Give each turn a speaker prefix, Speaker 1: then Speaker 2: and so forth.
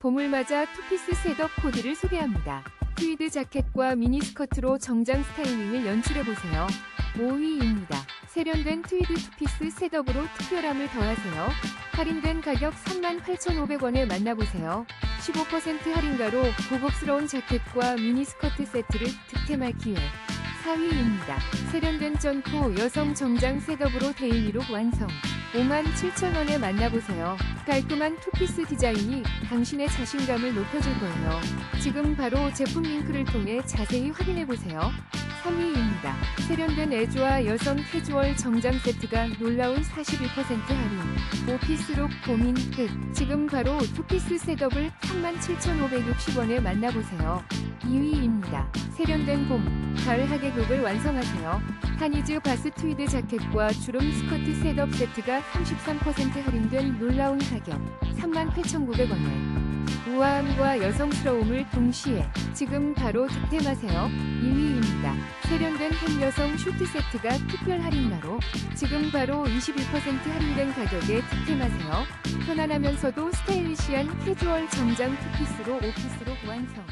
Speaker 1: 봄을 맞아 투피스 셋업 코디를 소개합니다. 트위드 자켓과 미니스커트로 정장 스타일링을 연출해보세요. 5위입니다. 세련된 트위드 투피스 셋업으로 특별함을 더하세요. 할인된 가격 38,500원에 만나보세요. 15% 할인가로 고급스러운 자켓과 미니스커트 세트를 득템할 기회. 4위입니다. 세련된 점프 여성 정장 셋업으로 데일리룩 완성. 57,000원에 만나보세요. 깔끔한 투피스 디자인이 당신의 자신감을 높여줄 거예요. 지금 바로 제품 링크를 통해 자세히 확인해보세요. 3위입니다. 세련된 애주와 여성 캐주얼 정장 세트가 놀라운 41% 할인. 오피스룩 고민 끝. 지금 바로 투피스 셋업을 37,560원에 만나보세요. 2위입니다. 세련된 봄, 가을 하계극을 완성하세요. 하니즈 바스 트위드 자켓과 주름 스커트 셋업 세트가 33% 할인된 놀라운 가격 38,900원에 우아함과 여성스러움을 동시에 지금 바로 득템하세요. 2위입니다. 세련된 햄 여성 슈트 세트가 특별 할인가로 지금 바로 21% 할인된 가격에 득템하세요. 편안하면서도 스타일리시한 캐주얼 정장 투피스로 오피스룩 완성.